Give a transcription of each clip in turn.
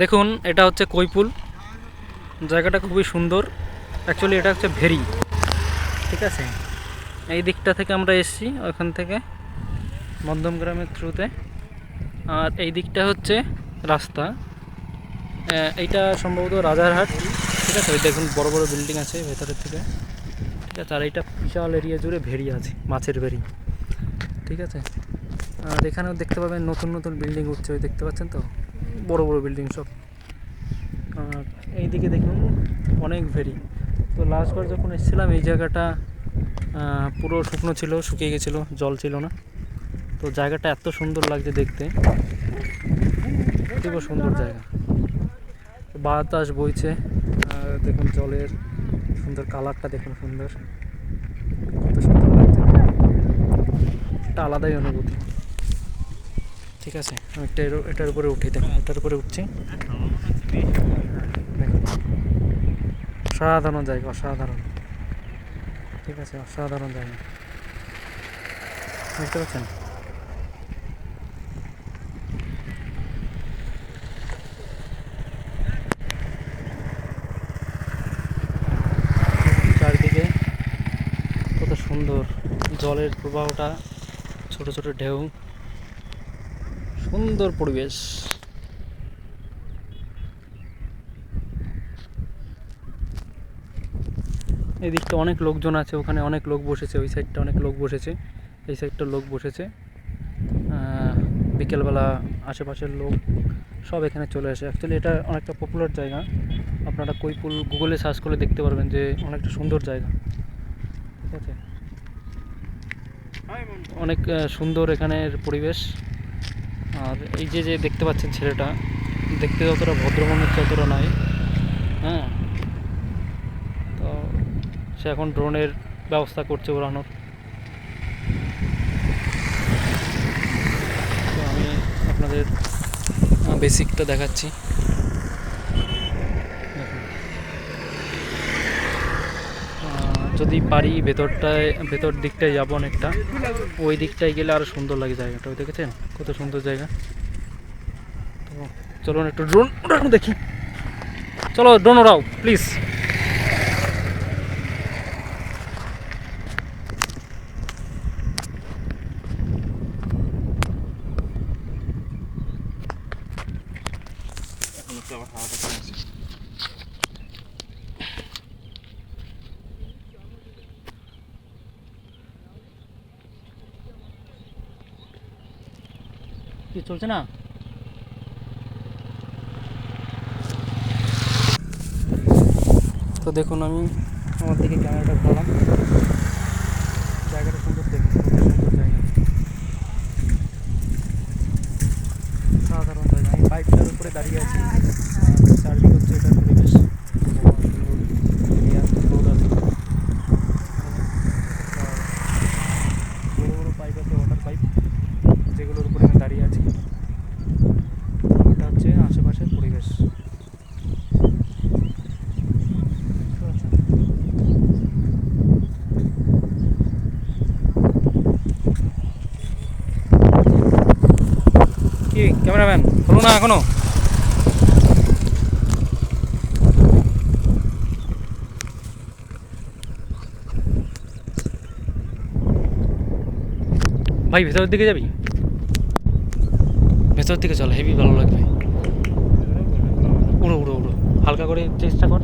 দেখুন, এটা হচ্ছে কৈপুল জায়গাটা খুবই সুন্দর। অ্যাকচুয়ালি এটা হচ্ছে ভেরি। ঠিক আছে? এই দিকটা থেকে আমরা এসেছি ওখান থেকে মধ্যম গ্রামের থ্রুতে। আর এই দিকটা হচ্ছে রাস্তা। এইটা সম্ভবত রাজারহাট। ঠিক আছে? ওই দেখুন, বড় বড় বিল্ডিং আছে ভেতরের থেকে। ঠিক আছে? আর এইটা বিশাল এরিয়া জুড়ে ভেরি আছে, মাছের ভেরি। ঠিক আছে? আর এখানেও দেখতে পাবেন নতুন নতুন বিল্ডিং উঠছে, ওই দেখতে পাচ্ছেন তো? বড় বড় বিল্ডিং সব। আর এইদিকে দেখুন, অনেক ভেরি তো লাস্টবার যখন এসেছিলাম, এই জায়গাটা পুরো শুকনো ছিল, শুকিয়ে গেছিল, জল ছিল না। তো জায়গাটা এত সুন্দর লাগছে দেখতে। খুব সুন্দর জায়গা। বাতাস বইছে দেখুন জলের সুন্দর কালারটা দেখুন সুন্দর। কত সুন্দর লাগছে। একটা আলাদাই অনুভূতি। ঠিক আছে আমি একটা এটার উপরে উঠি দেখুন এটার উপরে উঠছি। অসাধারণ জায়গা, অসাধারণ। ঠিক আছে, অসাধারণ জায়গা। বুঝতে পারছেন? চারিদিকে কত সুন্দর জলের প্রবাহটা, ছোট ছোট ঢেউ। সুন্দর পরিবেশ। এই দিকটা অনেক লোকজন আছে, ওখানে অনেক লোক বসেছে, ওই সাইডটা অনেক লোক বসেছে, এই সাইডটা লোক বসেছে। বিকেলবেলা আশেপাশের লোক সব এখানে চলে আসে। অ্যাকচুয়ালি এটা অনেকটা পপুলার জায়গা। আপনারা কৈপুল গুগলে সার্চ করে দেখতে পারবেন যে অনেকটা সুন্দর জায়গা। ঠিক আছে? অনেক সুন্দর এখানের পরিবেশ। আর এই যে যে দেখতে পাচ্ছেন ছেলেটা, দেখতে যতটা ভদ্র মনে হচ্ছে ততটা নয় হ্যাঁ? তো সে এখন ড্রোনের ব্যবস্থা করছে ওড়ানোর। তো আমি আপনাদের বেসিকটা দেখাচ্ছি দেখুন। আহ, যদি পারি ভেতরটায়, ভেতর দিকটায় যাব অনেকটা। ওই দিকটায় গেলে আরও সুন্দর লাগে জায়গাটা, ওই দেখেছেন? কত সুন্দর জায়গা। তো চলুন একটু ড্রোন দেখি। চলো ড্রোন ওড়াও প্লিজ কি চলছে না? তো দেখুন আমি আমার দিকে ক্যামেরাটা ঘোরালাম জায়গাটা সুন্দর দেখুন কত সুন্দর জায়গা সাধারণ জায়গা আমি বাইকটার উপরে দাঁড়িয়ে আছি আর চারদিকে হচ্ছে এটার পরিবেশ বড় সুন্দর area, road আছে। আর বড় বড় পাইপ আছে ওয়াটার পাইপ যেগুলোর উপরে আমি দাঁড়িয়ে আছি। এটা হচ্ছে আশেপাশের পরিবেশ। কি, ক্যামেরাম্যান হলো না এখনও। ভাই, ভেতরের দিকে যাবি? ভেতর দিকে চল হেভি ভালো লাগবে। উড়ো উড়ো উড়ো হালকা করে চেষ্টা কর।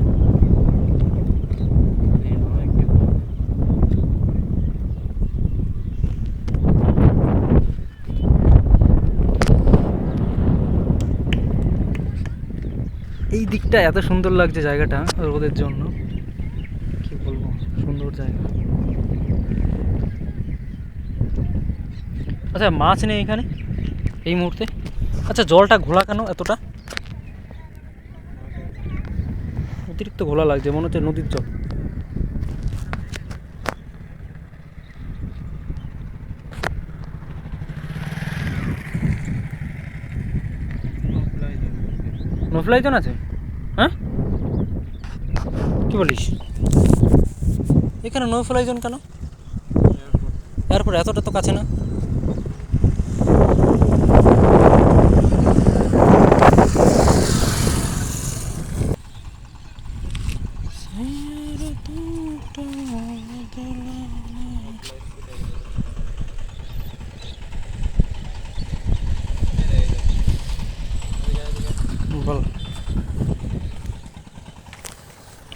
এই দিকটা এত সুন্দর লাগছে জায়গাটা রোদের জন্য। কি বলব? সুন্দর জায়গা। আচ্ছা মাছ নেই এখানে এই মুহূর্তে? আচ্ছা জলটা ঘোলা কেন এতটা? অতিরিক্ত ঘোলা লাগছে মনে হচ্ছে নদীর জল। নোফ্লাইজন আছে? হ্যাঁ? কি বলিস? এখানে নো ফ্লাইজন কেন এয়ারপোর্ট এতটা তো কাছে না।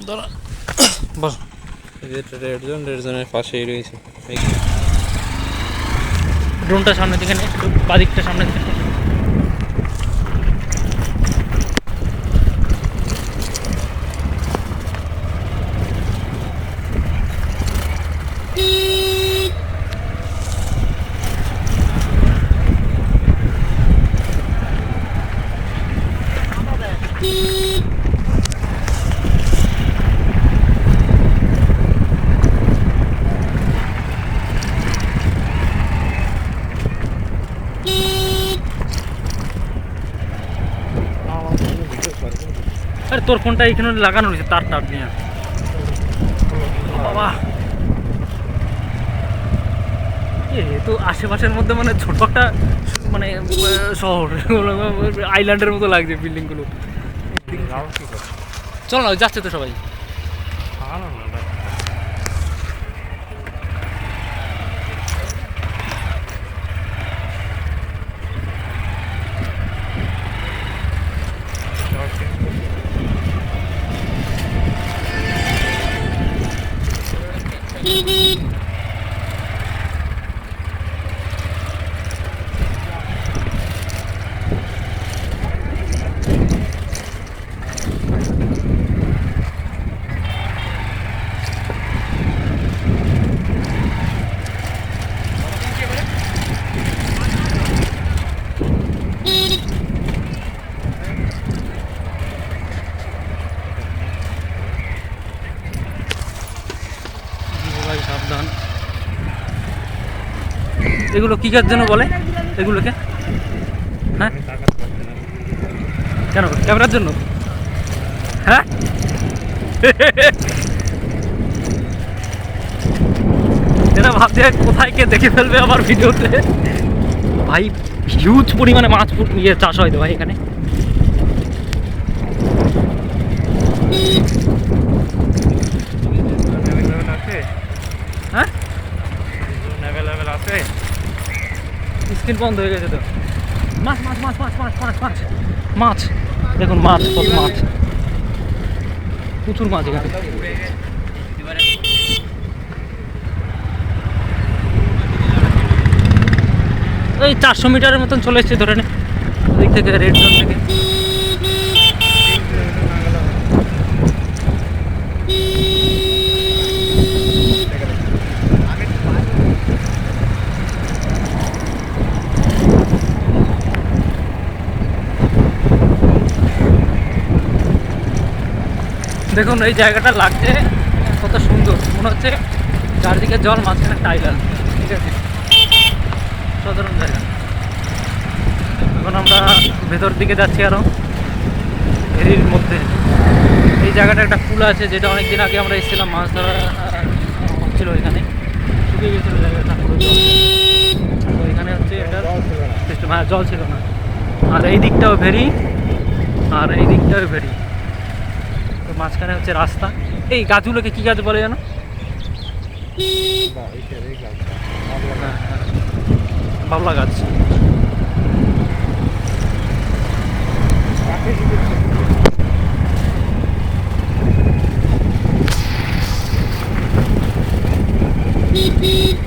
দাঁড়া। বস রেডজন রেডজনের পাশেই রয়েছে। ড্রোনটা সামনে দিকে নে বাদিকটা সামনে দিকে Beep. তোর ফোনটা এখানে লাগানো রয়েছে তার টার নিয়ে। বাবা। তো আশেপাশের মধ্যে মানে ছোট একটা মানে শহর। আইল্যান্ডের মতো লাগছে বিল্ডিংগুলো চলো না যাচ্ছে তো সবাই ভাই সাবধান এগুলো কী কাজ জন্য বলে? এগুলোকে? হ্যাঁ? কেন? ক্যামেরার জন্য? হ্যাঁ? এরা ভাবছে কোথায় কে দেখে ফেলবে আমার ভিডিওতে। ভাই হিউজ পরিমাণে মাছ ফুট ইয়ে চাষ হয় তো ভাই এখানে আছে হ্যাঁ অ্যাভেলেবেল আছে স্ক্রিন বন্ধ হয়ে গেছে তো। মাছ মাছ মাছ মাছ মাছ মাছ মাছ মাছ। দেখুন মাছ, কত মাছ। প্রচুর মাছ এখানে। এই চারশো মিটারের মতন চলে এসছে ধরে নে। ওই থেকে রেড জোন থেকে দেখুন, এই জায়গাটা লাগছে। কত সুন্দর। মনে হচ্ছে চারদিকে জল, মাঝখানে আইল্যান্ড ঠিক আছে? সাধারণ জায়গা। এখন আমরা ভেতর দিকে যাচ্ছি আরও ভেরির মধ্যে। এই জায়গাটা একটা পুল আছে, যেটা অনেক দিন আগে আমরা এসেছিলাম মাছ ধরা হচ্ছিল এখানে। শুকিয়ে গেছিল জায়গাটা। তো এখানে হচ্ছে এটা হ্যাঁ জল ছিল না। আর এই দিকটাও ভেরি, আর এই দিকটাও ভেরি। মাঝখানে হচ্ছে রাস্তা। এই গাছগুলোকে কী গাছ বলে যেন বাবলা গাছ। হ্যাঁ, হ্যাঁ, হ্যাঁ। beep beep